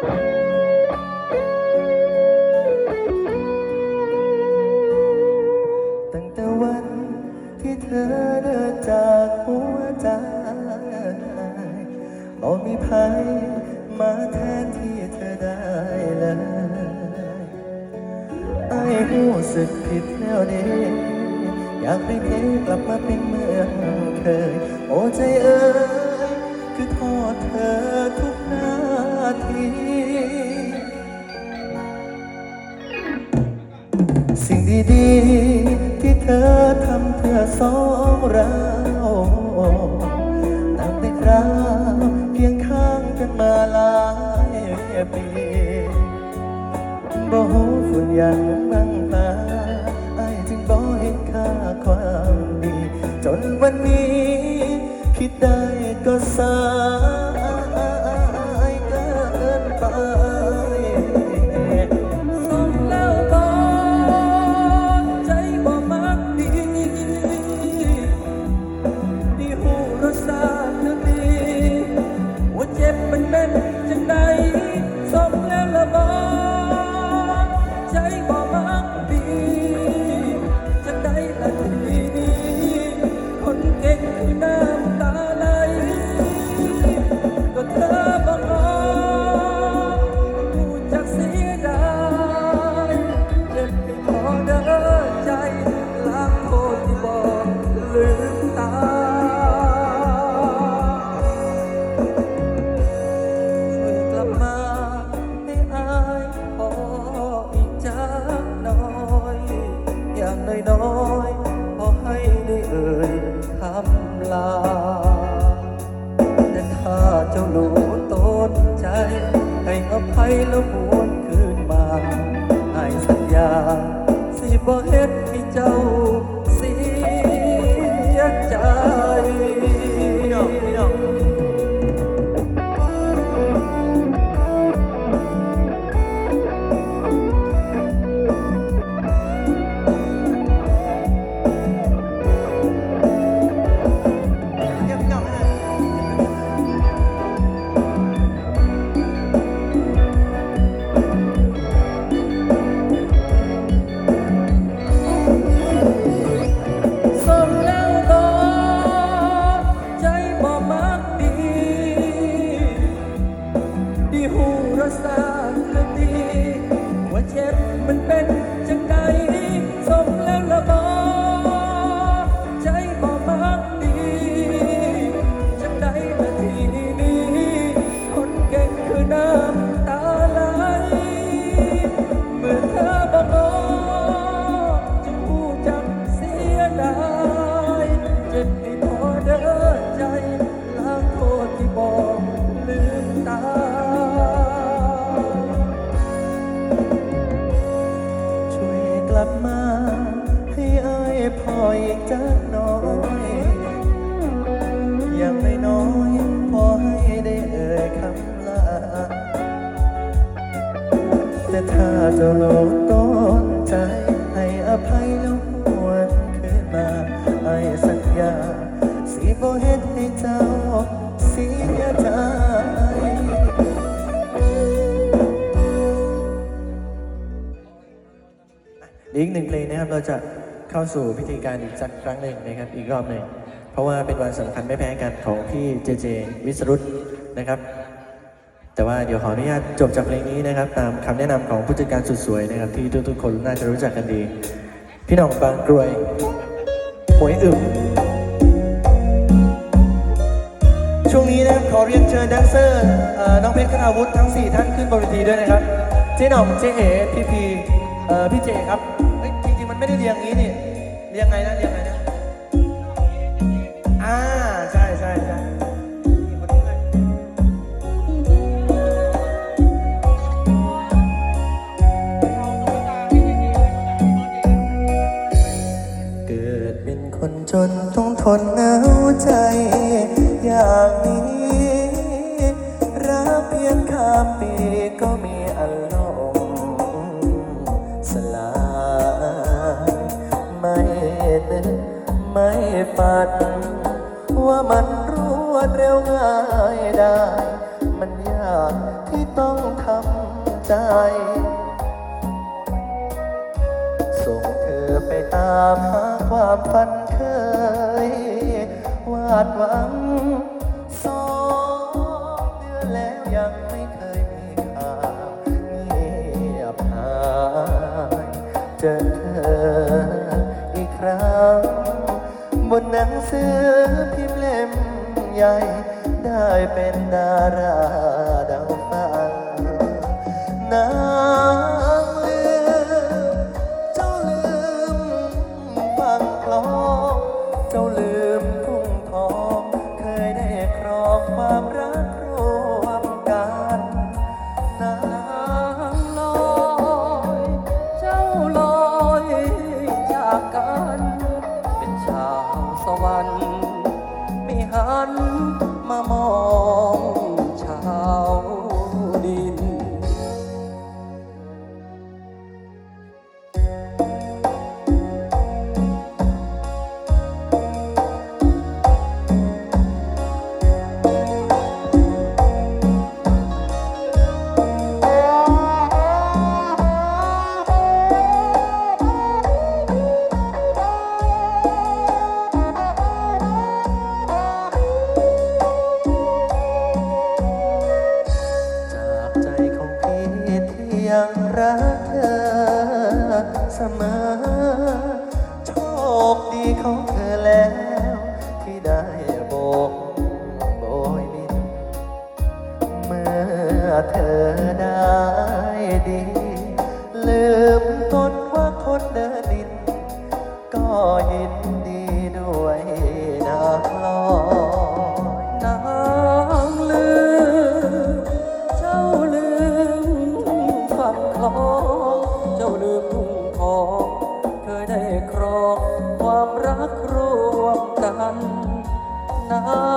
ตั้งแต่วันที่เธอเดินจากหัวใจบ่มีภัยมาแทนที่เธอได้เลยไอ้หูสึกผิดแล้วเด้อยากให้เพลกลับมาเป็นเมื่อเคย โอ้ใจเอ้ยคือโทษเธอทุก สิ่งดีๆ ที่เธอทำเพื่อสองเราตั้งแต่คราวเคียงข้างกันมาหลายปีบ่หูฝุ่นยังบังตาไอ้จึงบ่เห็นค่าความดี จนวันนี้ คิดได้ก็สา อภั พออีกจักน่อยอย่างน้อยพอให้ได้เอ่ยคำลา แต่ถ้าเจะรู้ต้นใจ ให้อภัยแล้วหวนคืนมาไอ้สัญญาสิบ่เฮ็ดให้เจ้าเสียใจอีกหนึ่งเพลงนะครับเราจะ เข้าสู่พิธีการอีกสักครั้งหนึ่งนะครับอีกรอบหนึ่งเพราะว่าเป็นวันสำคัญไม่แพ้กันของพี่เจเจวิสรุตนะครับ แต่ว่าเดี๋ยวขออนุญาตจบจากเพลงนี้นะครับ ตามคำแนะนำของผู้จัดการสุดสวยนะครับ ที่ทุกๆคนน่าจะรู้จักกันดี พี่น้องบางกรวยหวยอึมช่วงนี้นะครับขอเรียนเชิญแดนเซอร์น้องเพชรคณาวุฒิทั้ง 4 ท่านขึ้นบนเวทีด้วยนะครับ เจ๊หน่องเจ๊เอ๋พี่พีพี่เจครับ ไม่ได้เรียงงี้นี่เรียงไงนะเรียงไงนะอ่าใช่ใช่ใช่คนนี้ด้วยเกิดเป็นคนจนต้องทนเหงาใจ อย่างนี้ ฝัน ว่ามันรวดเร็วง่ายได้ มันยากที่ต้องทำใจ ส่งเธอไปตามหาความฝันเคย วาดหวัง นังสือพิมพ์เล่มใหญ่ ได้เป็นดาราดาวฟ้านา เธอได้ดี ลืมตนว่าคนเดินดิน ก็ยินดีด้วยนะลอยนางลืม เจ้าลืมฝั่งคลองเจ้าลืมทุ่งทองเคยได้ครองความรักร่วมกันนา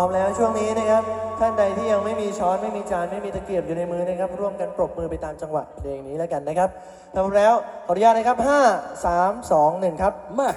ร้อมแล้วช่วงนี้นะครับ ท่านใดที่ยังไม่มีช้อนไม่มีจานไม่มีตะเกียบอยู่ในมือนะครับ ร่วมกันปรบมือไปตามจังหวะเพลงนี้แล้วกันนะครับทำแล้วขออนุญาตนะครับ 5 3 2 1 ครับมา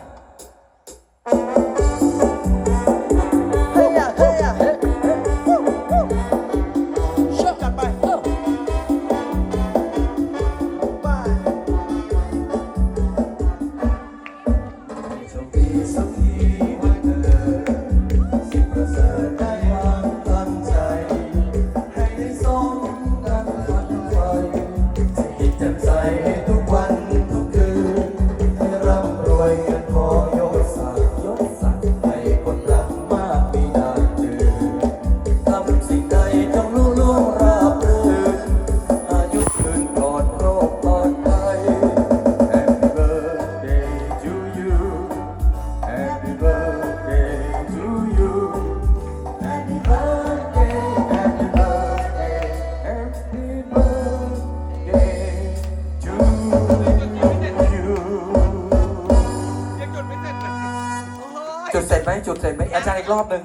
จไหมจุดเสร็จไหมอาจารย์อีกรอบหนึ่ง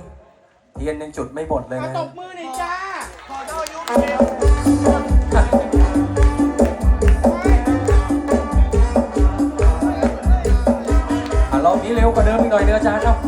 เทียนยังจุดไม่หมดเลยนะตบมือหน่อยจ้า ขอโทษยุคอะรอบนี้เร็วกว่าเดิมอีกหน่อยเนื้อาจารย์เอา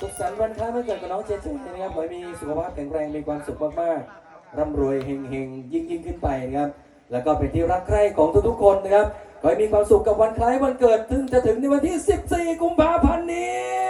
สุขสันต์วันพระวันเกิดกับน้องเจเจนะครับขอให้มีสุขภาพแข็งแรงมีความสุขมากๆร่ำรวยเฮงๆยิ่งยิ่งๆขึ้นไปนะครับ แล้วก็เป็นที่รักใคร่ของทุกๆคนนะครับขอให้มีความสุขกับวันคล้ายวันเกิดถึงจะถึงในวันที่ 14 กุมภาพันธ์นี้